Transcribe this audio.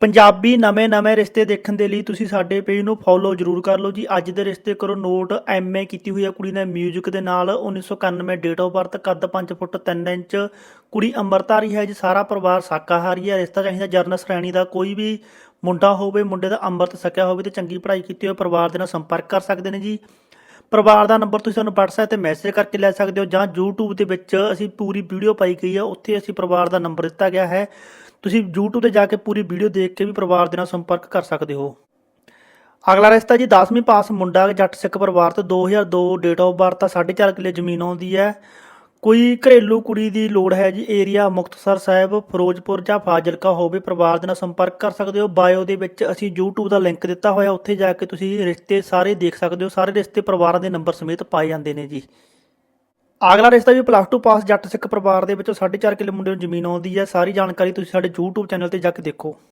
ਪੰਜਾਬੀ ਨਵੇਂ-ਨਵੇਂ ਰਿਸ਼ਤੇ ਦੇਖਣ ਦੇ ਲਈ ਤੁਸੀਂ ਸਾਡੇ ਪੇਜ ਨੂੰ ਫੋਲੋ ਜ਼ਰੂਰ ਕਰ ਲਓ ਜੀ। ਅੱਜ ਦੇ ਰਿਸ਼ਤੇ ਕਰੋ ਨੋਟ ਐਮਏ ਕੀਤੀ ਹੋਈ ਹੈ ਕੁੜੀ ਨੇ 뮤직 ਦੇ ਨਾਲ 1991 ਡੇਟ ਆਫ ਬਰਥ ਕੱਦ 5 ਫੁੱਟ 3 ਇੰਚ, ਕੁੜੀ ਅੰਮ੍ਰਿਤਧਾਰੀ ਹੈ ਜੀ, ਸਾਰਾ ਪਰਿਵਾਰ ਸ਼ਾਕਾਹਾਰੀ ਹੈ, ਰਿਸ਼ਤਾ ਚਾਹੀਦਾ ਜਰਨਲ ਸ਼੍ਰੇਣੀ ਦਾ, ਕੋਈ ਵੀ ਮੁੰਡਾ ਹੋਵੇ, ਮੁੰਡੇ ਦਾ ਅੰਮ੍ਰਿਤ ਸਕਿਆ ਹੋਵੇ ਤੇ ਚੰਗੀ ਪੜ੍ਹਾਈ ਕੀਤੀ ਹੋਵੇ ਪਰਿਵਾਰ ਦੇ ਨਾਲ ਸੰਪਰਕ ਕਰ ਸਕਦੇ ਨੇ ਜੀ। ਪਰਿਵਾਰ ਦਾ ਨੰਬਰ ਤੁਸੀਂ ਸਾਨੂੰ WhatsApp ਤੇ ਮੈਸੇਜ ਕਰਕੇ ਲੈ ਸਕਦੇ ਹੋ ਜਾਂ YouTube ਦੇ ਵਿੱਚ ਅਸੀਂ ਪੂਰੀ ਵੀਡੀਓ ਪਾਈ ਗਈ ਹੈ, ਉੱਥੇ ਅਸੀਂ ਪਰਿਵਾਰ ਦਾ ਨੰਬਰ ਦਿੱਤਾ ਗਿਆ ਹੈ। ਤੁਸੀਂ YouTube ਤੇ ਜਾ ਕੇ ਪੂਰੀ ਵੀਡੀਓ ਦੇਖ ਕੇ ਵੀ ਪਰਿਵਾਰ ਦੇ ਨਾਲ ਸੰਪਰਕ ਕਰ ਸਕਦੇ ਹੋ। ਅਗਲਾ ਰਿਸ਼ਤਾ ਜੀ 10ਵੀਂ ਪਾਸ ਮੁੰਡਾ ਜੱਟ ਸਿੱਖ ਪਰਿਵਾਰ ਤੋਂ 2002 ਡੇਟ ਆਫ ਬਰਥ ਆ 4.5 ਕਿੱਲੇ ਜ਼ਮੀਨ ਆਉਂਦੀ ਹੈ। ਕੋਈ ਘਰੇਲੂ ਕੁੜੀ ਦੀ ਲੋੜ ਹੈ ਜੀ ਏਰੀਆ ਮੁਕਤਸਰ ਸਾਹਿਬ, ਫਿਰੋਜ਼ਪੁਰ ਜਾਂ ਫਾਜ਼ਿਲਕਾ ਹੋਵੇ, ਪਰਿਵਾਰ ਦੇ ਨਾਲ ਸੰਪਰਕ ਕਰ ਸਕਦੇ ਹੋ। ਬਾਇਓ ਦੇ ਵਿੱਚ ਅਸੀਂ YouTube ਦਾ ਲਿੰਕ ਦਿੱਤਾ ਹੋਇਆ, ਉੱਥੇ ਜਾ ਕੇ ਤੁਸੀਂ ਰਿਸ਼ਤੇ ਸਾਰੇ ਦੇਖ ਸਕਦੇ ਹੋ। ਸਾਰੇ ਰਿਸ਼ਤੇ ਪਰਿਵਾਰਾਂ ਦੇ ਨੰਬਰ ਸਮੇਤ ਪਾਏ ਜਾਂਦੇ ਨੇ ਜੀ। ਅਗਲਾ ਰਿਸ਼ਤਾ ਵੀ ਪਲੱਸ 2 ਪਾਸ ਜੱਟ ਸਿੱਖ ਪਰਿਵਾਰ ਦੇ ਵਿੱਚੋਂ 4.5 ਕਿੱਲੇ ਮੁੰਡੇ ਨੂੰ ਜ਼ਮੀਨ ਆਉਂਦੀ ਹੈ। ਸਾਰੀ ਜਾਣਕਾਰੀ ਤੁਸੀਂ ਸਾਡੇ YouTube ਚੈਨਲ ਤੇ ਜਾ ਕੇ ਦੇਖੋ।